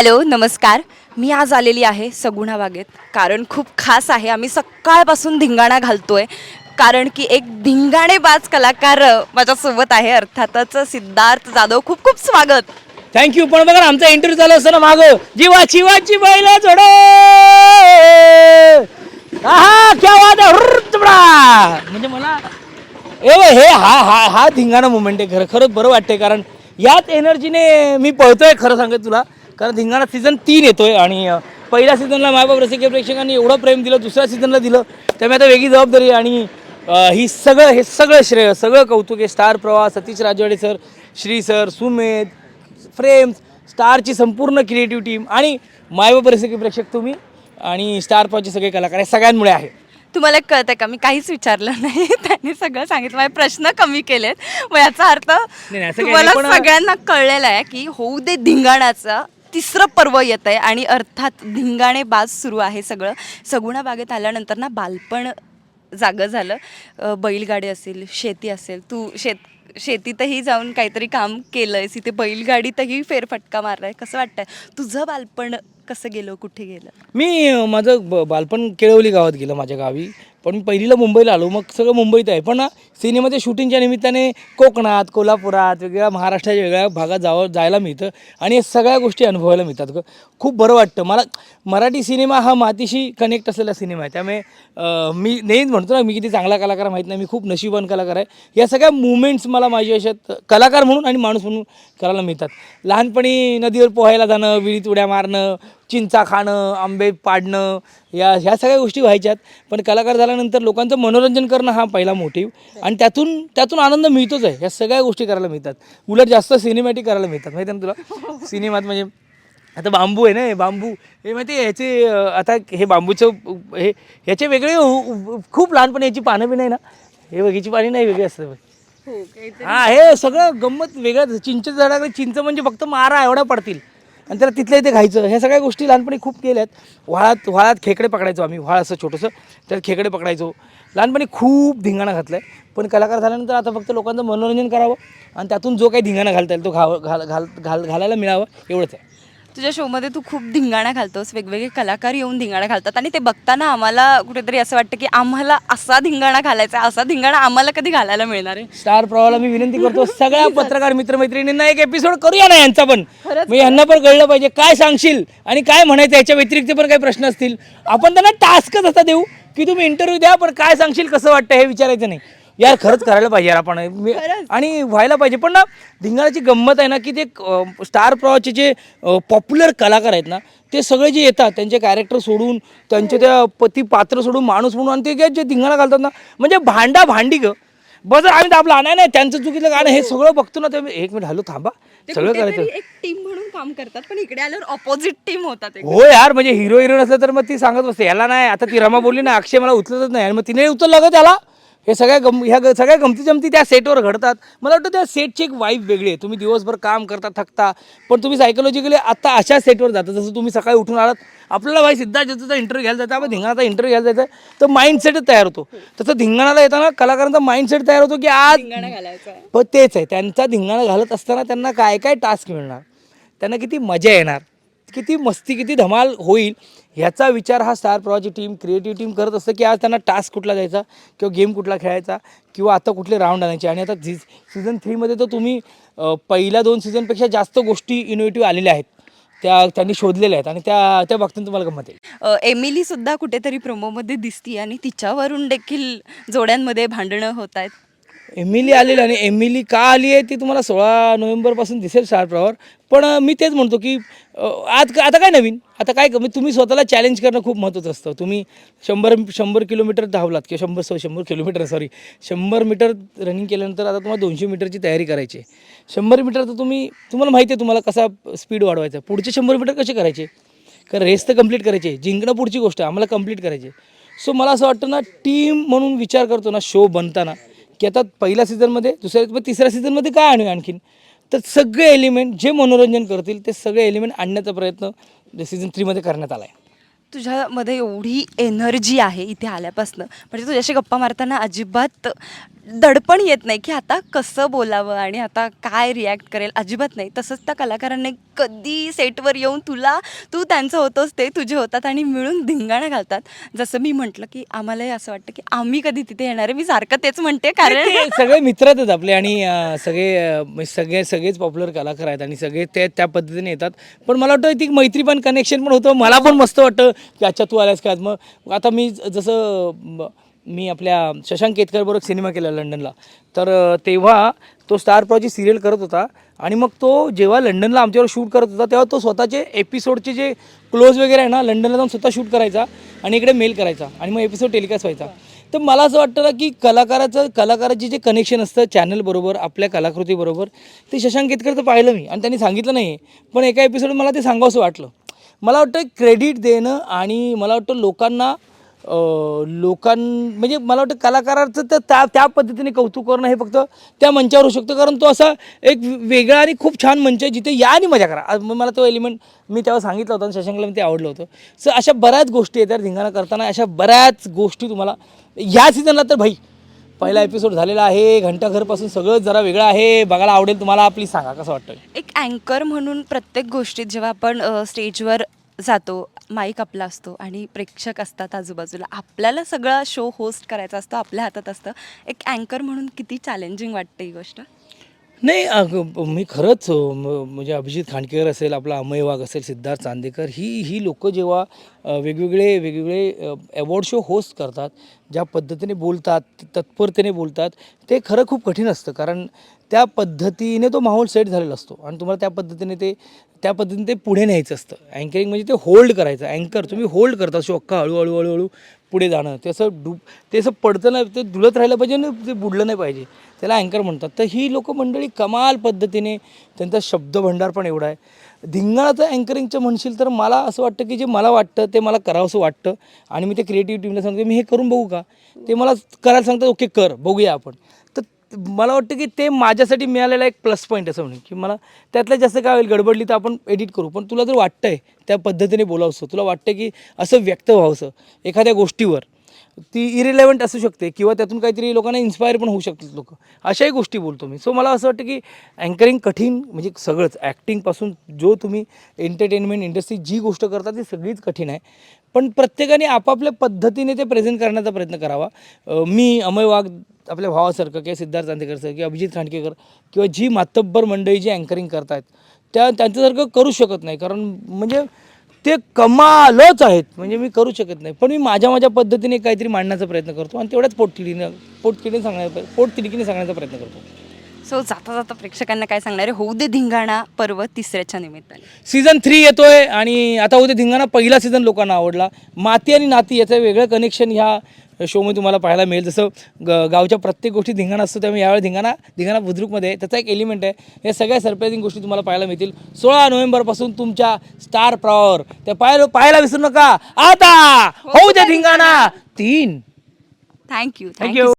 Hello नमस्कार. मी आज आलेली आहे सगुणा बागेत. कारण खूप खास आहे आम्ही सकाळपासून धिंगाणा घालतोय. कारण की एक धिंगाणेबाज कलाकार माझ्यासोबत आहे. अर्थातच सिद्धार्थ जाधव. खूप खूप स्वागत. थँक्यू पण बघा ना, आमचा इंटरव्ह्यू चालू असताना माग. जीवा चिवाची बैल जोडो! आहा क्या वाद आहे. म्हणजे मला ए हे हा हा हा धिंगाणा मुवमेंट आहे खरं. खरंच बरं वाटतंय कारण याच एनर्जीने मी पळतोय खरं सांगत तुला. कारण धिंगाणा सीझन तीन येतोय आणि पहिल्या सीझनला मायबाप रसिक प्रेक्षकांनी एवढं प्रेम दिलं दुसऱ्या सीझनला दिलं त्यामुळे आता वेगळी जबाबदारी आणि ही सगळं हे सगळं श्रेय सगळं कौतुक आहे. Star Pravah Satish Rajwade sir Shri sir Sumedh frames स्टारची संपूर्ण क्रिएटिव्ह टीम आणि मायबाप रसिक प्रेक्षक तुम्ही आणि स्टार प्रवासचे सगळे कलाकार हे सगळ्यांमुळे आहे. तुम्हाला एक कळतंय का? मी काहीच विचारलं नाही. त्यांनी सगळं सांगितलं. माझे प्रश्न कमी केलेत. मग याचा अर्थ तुम्हाला सगळ्यांना कळलेलं आहे की होऊ दे धिंगाणाचं तिसरं पर्व येत आहे आणि अर्थात धिंगाणे बाज सुरू आहे सगळं. सगुणा बागेत आल्यानंतर ना बालपण जागं झालं. अ, बैलगाडी असेल शेती असेल तू शेत शेतीतही जाऊन काहीतरी काम केलं आहेस इथे बैलगाडीतही फेरफटका मारलाय. कसं वाटतंय? तुझं बालपण कसं गेलं? कुठे गेलं? मी माझं ब बालपण केळवली गावात गेलं माझ्या गावी. पण मी पहिलीला मुंबईला आलो मग सगळं मुंबईत आहे. पण सिनेमाच्या शूटिंगच्या निमित्ताने कोकणात कोल्हापुरात वेगळ्या महाराष्ट्राच्या वेगळ्या भागात जावं जायला मिळतं. आणि या सगळ्या गोष्टी अनुभवायला मिळतात. खूप बरं वाटतं. मला मराठी सिनेमा हा मातीशी कनेक्ट असलेला सिनेमा आहे. त्यामुळे मी नेहमीच म्हणतो ना मी किती चांगला कलाकार माहीत नाही मी खूप नशीबवान कलाकार आहे. या सगळ्या मुवमेंट्स मला माझ्या आयुष्यात कलाकार म्हणून आणि माणूस म्हणून करायला मिळतात. लहानपणी नदीवर पोहायला जाणं विहिरीत उड्या मारणं चिंचा खाणं आंबे पाडणं या ह्या सगळ्या गोष्टी व्हायच्यात. पण कलाकार झाल्यानंतर लोकांचं मनोरंजन करणं हा पहिला मोटिव्ह आणि त्यातून त्यातून आनंद मिळतोच आहे. ह्या सगळ्या गोष्टी करायला मिळतात. उलट जास्त सिनेमॅटिक करायला मिळतात. माहिती आहे ना तुला? सिनेमात म्हणजे आता बांबू आहे ना हे बांबू. हे माहिती आहे ह्याचे आता हे बांबूचं हे ह्याचे वेगळे खूप लहानपणी याची पानं बी नाही ना? हे बघीची पाणी नाही वेगळी असतं बघ. हा हे सगळं गंमत वेगळं. चिंचेच्या झाडाकडे चिंच म्हणजे फक्त मारा एवढ्या पडतील. आणि त्याला तिथल्या इथे घायचं. ह्या सगळ्या गोष्टी लहानपणी खूप केल्यात. व्हाळात व्हाळात खेकडे पकडायचो आम्ही. व्हाळ असं छोटंसं. त्यात खेकडे पकडायचो. लहानपणी खूप धिंगाणा घातला आहे पण कलाकार झाल्यानंतर आता फक्त लोकांचं मनोरंजन करावं आणि त्यातून जो काही धिंगाणा घालता येईल तो घाव घाल घाल घाल घालायला मिळावं एवढंच आहे. तुझ्या शोमध्ये तू खूप धिंगाणा घालतोस. वेगवेगळे कलाकार येऊन धिंगाणा घालतात आणि ते बघताना आम्हाला कुठेतरी असं वाटतं की आम्हाला असा धिंगाणा घालायचा असा धिंगाणा आम्हाला कधी घालायला मिळणार आहे? स्टार प्रवाहाला मी विनंती करतो सगळ्या पत्रकार मित्रमैत्रिणींना एक एपिसोड करूया ना यांचा पण. मग यांना पण कळलं पाहिजे काय सांगशील आणि काय म्हणायचं याच्या व्यतिरिक्त पण काही प्रश्न असतील. आपण त्यांना टास्कच असा देऊ की तुम्ही इंटरव्ह्यू द्या पण काय सांगशील कसं वाटतं हे विचारायचं नाही. यार खरंच करायला पाहिजे यार आपण. मी- आणि व्हायला पाहिजे. पण ना धिंगाणाची गंमत आहे ना की ते अं, स्टार प्रवाहाचे जे पॉप्युलर कलाकार आहेत ना ते सगळे जे येतात त्यांचे कॅरेक्टर सोडून त्यांचे त्या पती पात्र सोडून माणूस म्हणून आणि ते काय जे धिंगाणा घालतात ना म्हणजे भांडा भांडी ग. बस आम्ही दाबला नाही नाही त्यांचं चुकीचं गाणं हे सगळं बघतो ना ते एक मिनिट हॅलो थांबा. ते सगळं कुठेतरी करायचं. एक टीम म्हणून काम करतात पण इकडे आल्यावर ऑपोजिट टीम होतात एक. हो यार म्हणजे हिरो हिरोईन असलं तर मग ती सांगत बसते याला नाही आता ती रमा बोलली ना अक्षय मला उचलतच नाही. आणि मग तिने उचललं ग त्याला. हे सगळ्या गम ह्या ग- सगळ्या गमती जमती त्या सेटवर घडतात. मला वाटतं त्या सेटची एक वाईफ वेगळी आहे. तुम्ही दिवसभर काम करता थकता पण तुम्ही सायकोलॉजिकली आता अशा सेटवर जाता जसं तुम्ही सकाळी उठून आलात आपल्याला भाई सिद्धार्थ ज्याचा इंटरव्ह्यू घ्यायला जायचा आपण धिंगाणाचा इंटरव्ह्यू घ्यायला जायचं तर माइंडसेटच तयार होतो. तसं धिंगाणाला येताना कलाकारांचा माइंडसेट तयार होतो की आज. पण तेच आहे. त्यांचा धिंगाणा घालत असताना त्यांना काय काय टास्क मिळणार? त्यांना किती मजा येणार? किती मस्ती किती धमाल होईल ह्याचा विचार हा स्टार प्रवाची टीम क्रिएटिव्ह टीम करत असतं की आज त्यांना टास्क कुठला द्यायचा किंवा गेम कुठला खेळायचा किंवा आता कुठले राऊंड आणायचे. आणि आता झी सीझन थ्रीमध्ये तर तुम्ही पहिल्या दोन सीझनपेक्षा जास्त गोष्टी इनोव्हेटिव्ह आलेल्या आहेत. त्या त्यांनी शोधलेल्या आहेत आणि त्या त्या बाबतीत तुम्हाला गमत येईल एमिलीसुद्धा एमिली सुद्धा कुठेतरी प्रोमोमध्ये दिसती आणि तिच्यावरून देखील जोड्यांमध्ये भांडणं होत आहेत. एमिली आलेली आणि एमिली का आली आहे ती तुम्हाला सोळा नोव्हेंबरपासून दिसेल स्टार प्रवार पण मी तेच म्हणतो की आज आता काय नवीन? आता काय कमी तुम्ही स्वतःला चॅलेंज करणं खूप महत्त्वाचं असतं. तुम्ही शंभर शंभर किलोमीटर धावलात किंवा शंभर सो शंभर किलोमीटर सॉरी शंभर मीटर रनिंग केल्यानंतर आता तुम्हाला दोनशे मीटरची तयारी करायची आहे. शंभर मीटर तर तुम्ही तुम्हाला माहिती आहे तुम्हाला कसा स्पीड वाढवायचा पुढचे शंभर मीटर कसे करायचे? कारण रेस तर कंप्लीट करायची जिंकणं पुढची गोष्ट आहे. आम्हाला कंप्लीट करायची सो मला असं वाटतं ना टीम म्हणून विचार करतो ना शो बनताना. की आता पहिल्या सीझनमध्ये दुसऱ्या मग तिसऱ्या सीझनमध्ये काय आणूया आणखीन? तर सगळे एलिमेंट जे मनोरंजन करतील ते सगळे एलिमेंट आणण्याचा प्रयत्न सीझन थ्रीमध्ये करण्यात आला आहे तुझ्यामध्ये एवढी एनर्जी आहे इथे आल्यापासनं. म्हणजे तुझ्याशी गप्पा मारताना अजिबात दडपण येत नाही की आता कसं बोलावं आणि आता काय रिॲक्ट करेल. अजिबात नाही. तसंच त्या कलाकारांनी कधी सेटवर येऊन तुला तू त्यांचं होतोस ते तुझे होतात आणि मिळून धिंगाणं घालतात. जसं मी म्हटलं की आम्हालाही असं वाटतं की आम्ही कधी तिथे येणार आहे. मी सारखं तेच म्हणते कारण सगळे आहेत आपले आणि सगळे सगळे सगळेच पॉप्युलर कलाकार आहेत आणि सगळे ते त्या पद्धतीने येतात. पण मला वाटतं ती मैत्री पण कनेक्शन पण होतं. मला पण मस्त वाटतं की अच्छा तू आलास का मग आता मी जसं मी आपल्या शशांक केतकरबरोबर सिनेमा केला लंडनला. तर तेव्हा तो स्टार प्रॉची सिरियल करत होता आणि मग तो जेव्हा लंडनला आमच्यावर शूट करत होता तेव्हा तो स्वतःचे एपिसोडचे जे क्लोज वगैरे आहे ना लंडनला जाऊन स्वतः शूट करायचा आणि इकडे मेल करायचा आणि मग एपिसोड टेलिकास्ट व्हायचा. तर मला असं वाटतं ना की कलाकाराचं कलाकाराचे जे कनेक्शन असतं चॅनलबरोबर आपल्या कलाकृतीबरोबर ते शशांक केतकरचं पाहिलं मी आणि त्यांनी सांगितलं नाही पण एका एपिसोड मला ते सांगावंसं वाटलं. मला वाटतं क्रेडिट देणं आणि मला वाटतं लोकांना लोकां म्हणजे मला वाटतं कलाकाराचं तर त्या त्या पद्धतीने कौतुक करणं हे फक्त त्या मंचावर होऊ शकतं. कारण तो असा एक वेगळा आणि खूप छान मंच आहे जिथे या आणि मजा करा. मग मला तो एलिमेंट मी तेव्हा सांगितलं होतं आणि शशांकला मी ते आवडलं होतं. सो अशा बऱ्याच गोष्टी येतात धिंगाणा करताना. अशा बऱ्याच गोष्टी तुम्हाला ह्या सीझनला तर भाई पहिला एपिसोड झालेला आहे. घंटाघरपासून सगळं जरा वेगळं आहे. बघायला आवडेल तुम्हाला प्लीज सांगा. कसं वाटतं एक अँकर म्हणून प्रत्येक गोष्टीत जेव्हा आपण स्टेजवर जातो माईक आपला असतो आणि प्रेक्षक असतात आजूबाजूला. आपल्याला सगळा शो होस्ट करायचा असतो आपल्या हातात असतं. एक अँकर म्हणून किती चॅलेंजिंग वाटते ही गोष्ट? नाही अग- मी खरंच अ, म- म्हणजे अभिजित खांडकेकर असेल आपला अमय वाघ असेल सिद्धार्थ चांदेकर ही ही लोक जेव्हा वेगवेगळे वेगवेगळे अवॉर्ड शो होस्ट करतात ज्या पद्धतीने बोलतात तत्परतेने बोलतात ते खरं खूप कठीण असतं. कारण त्या पद्धतीने तो माहोल सेट झालेला असतो आणि तुम्हाला त्या पद्धतीने ते त्या पद्धतीने ते पुढे न्यायचं असतं. अँकरिंग म्हणजे ते होल्ड करायचं. अँकर तुम्ही होल्ड करता शो अख्खा हळूहळू हळूहळू पुढे जाणं. ते असं डूब ते असं पडतं नाही ते दुलत राहिलं पाहिजे ना ते बुडलं नाही पाहिजे. त्याला अँकर म्हणतात. तर ही लोक मंडळी कमाल पद्धतीने त्यांचा शब्दभंडार पण एवढा आहे. धिंगाणाचं अँकरिंगचं म्हणशील तर मला असं वाटतं की जे मला वाटतं ते मला करावंसं वाटतं. आणि मी ते क्रिएटिव्ह टीमला सांगतो मी हे करून बघू का? ते मला करायला सांगतात ओके कर बघूया आपण. तर मला वाटतं की ते माझ्यासाठी मिळालेला एक प्लस पॉईंट असं म्हणून की मला त्यातलं जास्त काय होईल गडबडली तर आपण एडिट करू. पण तुला जर वाटतंय त्या पद्धतीने बोलावंसं तुला वाटतं की असं व्यक्त व्हावंसं एखाद्या गोष्टीवर ती इरिलेव्हंट असू शकते किंवा त्यातून काहीतरी लोकांना इन्स्पायर पण होऊ शकतात लोक. अशाही गोष्टी बोलतो मी. सो मला असं वाटतं की अँकरिंग कठीण म्हणजे सगळंच. ॲक्टिंगपासून जो तुम्ही एंटरटेनमेंट इंडस्ट्री जी गोष्ट करता ती सगळीच कठीण आहे. पण प्रत्येकाने आपापल्या पद्धतीने ते प्रेझेंट करण्याचा प्रयत्न करावा. मी अमय वाघ आपल्या भावासारखं किंवा सिद्धार्थ चांदेकर सर किंवा अभिजित खांडकेकर किंवा जी मातब्बर मंडळी जी अँकरिंग करतायत त्या त्यांच्यासारखं करू शकत नाही. कारण म्हणजे ते कमालच आहेत. म्हणजे मी करू शकत नाही. पण मी माझ्या माझ्या पद्धतीने काहीतरी मांडण्याचा प्रयत्न करतो आणि तेवढ्याच पोटकिडीनं पोटकिडीने सांगण्याचा पोटतिडकीने सांगण्याचा प्रयत्न करतो. सो जाता जाता प्रेक्षकांना काय सांगणार आहे? होऊ दे धिंगाणा पर्व तिसऱ्याच्या निमित्ताने. सीझन थ्री येतोय आणि आता उद्या धिंगाणा पहिला सीझन लोकांना आवडला. माती आणि नाती याचं वेगळं कनेक्शन ह्या शोमध्ये तुम्हाला पाहायला मिळेल. जसं ग गावच्या प्रत्येक गोष्टी धिंगाणा असतो त्यामुळे यावेळी धिंगाणा धिंगाणा बुद्रुकमध्ये त्याचा एक एलिमेंट आहे. या सगळ्या सरप्रायझिंग गोष्टी तुम्हाला पाहायला मिळतील. सोळा नोव्हेंबरपासून तुमच्या स्टार प्रॉवर त्या पाहायला पाहायला विसरू नका. आता होऊ द्या धिंगाणा. तीन. Thank you thank you